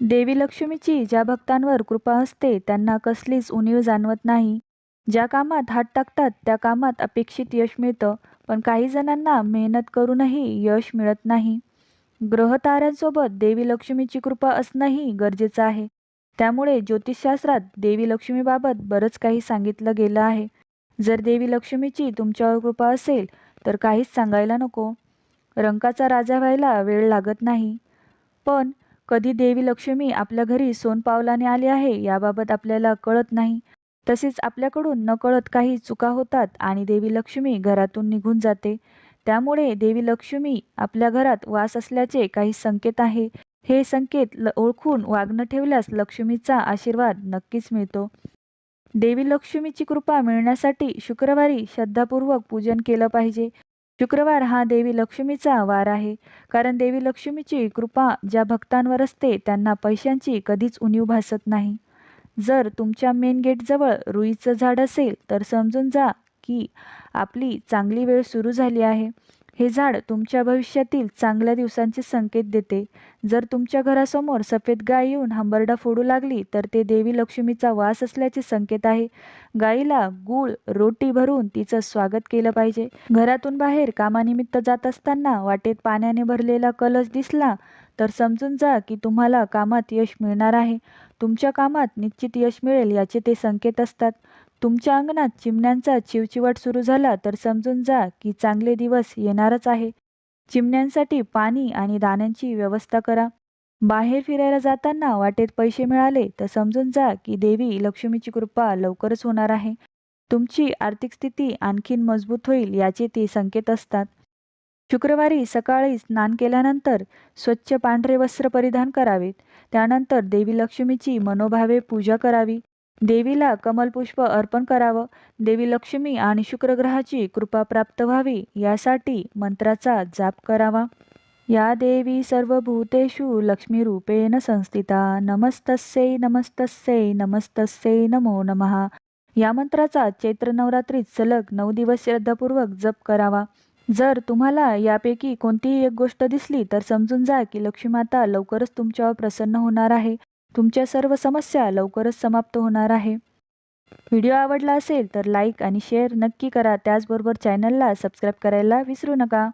देवी लक्ष्मीची ज्या भक्तांवर कृपा असते त्यांना कसलीच उणीव जाणवत नाही. ज्या कामात हात टाकतात त्या कामात अपेक्षित यश मिळतं पण काही जणांना मेहनत करूनही यश मिळत नाही. ग्रहताऱ्यांसोबत देवी लक्ष्मीची कृपा असणंही गरजेचं आहे. त्यामुळे ज्योतिषशास्त्रात देवी लक्ष्मीबाबत बरंच काही सांगितलं गेलं आहे. जर देवी लक्ष्मीची तुमच्यावर कृपा असेल तर काहीच सांगायला नको. रंकाचा राजा व्हायला वेळ लागत नाही. पण कधी देवी लक्ष्मी आपल्या घरी सोनपावलाने आली आहे याबाबत आपल्याला कळत नाही. तसेच आपल्याकडून नकळत काही चुका होतात आणि देवी लक्ष्मी घरातून निघून जाते. त्यामुळे देवी लक्ष्मी आपल्या घरात वास असल्याचे काही संकेत आहे. हे संकेत ल ओळखून वागणं ठेवल्यास लक्ष्मीचा आशीर्वाद नक्कीच मिळतो. देवी लक्ष्मीची कृपा मिळण्यासाठी शुक्रवारी श्रद्धापूर्वक पूजन केलं पाहिजे. शुक्रवार हा देवी लक्ष्मीचा वार आहे. कारण देवी लक्ष्मीची कृपा ज्या भक्तांवर असते त्यांना पैशांची कधीच उणीव भासत नाही. जर तुमच्या मेन गेटजवळ रुईचं झाड असेल तर समजून जा की आपली चांगली वेळ सुरू झाली आहे. हे झाड तुमच्या भविष्यातील चांगल्या दिवसांचे संकेत देते. जर तुमच्या घरासमोर सफेद गाय येऊन हंबरडा फोडू लागली तर ते देवी लक्ष्मीचा वास असल्याचे संकेत आहे. गाईला गूळ रोटी भरून तिचं स्वागत केलं पाहिजे. घरातून बाहेर कामानिमित्त जात असताना वाटेत पाण्याने भरलेला कलश दिसला तर समजून जा की तुम्हाला कामात यश मिळणार आहे. तुमच्या कामात निश्चित यश मिळेल याचे ते संकेत असतात. तुमच्या अंगणात चिमण्यांचा चिवचिवाट सुरू झाला तर समजून जा की चांगले दिवस येणारच आहे. चिमण्यांसाठी पाणी आणि दाण्यांची व्यवस्था करा. बाहेर फिरायला जाताना वाटेत पैसे मिळाले तर समजून जा की देवी लक्ष्मीची कृपा लवकरच होणार आहे. तुमची आर्थिक स्थिती आणखीन मजबूत होईल याचे ते संकेत असतात. शुक्रवारी सकाळी स्नान केल्यानंतर स्वच्छ पांढरे वस्त्र परिधान करावेत. त्यानंतर देवी लक्ष्मीची मनोभावे पूजा करावी. देवीला कमलपुष्प अर्पण करावं. देवी लक्ष्मी आणि शुक्रग्रहाची कृपा प्राप्त व्हावी यासाठी मंत्राचा जाप करावा. या देवी सर्वभूतेषु लक्ष्मीरूपेण संस्थिता. नमस्तस्यै नमस्तस्यै नमस्तस्यै नमो नमः. या मंत्राचा चैत्र नवरात्रीत सलग नऊ दिवस श्रद्धापूर्वक जप करावा. जर तुम्हाला यापैकी कोणतीही एक गोष्ट दिसली तर समजून जा की लक्ष्मीमाता लवकरच तुमच्यावर प्रसन्न होणार आहे. तुमच्या सर्व समस्या लवकरच समाप्त होणार आहे. व्हिडिओ आवडला असेल तर लाईक आणि शेअर नक्की करा. त्याचबरोबर चॅनलला सबस्क्राईब करायला विसरू नका.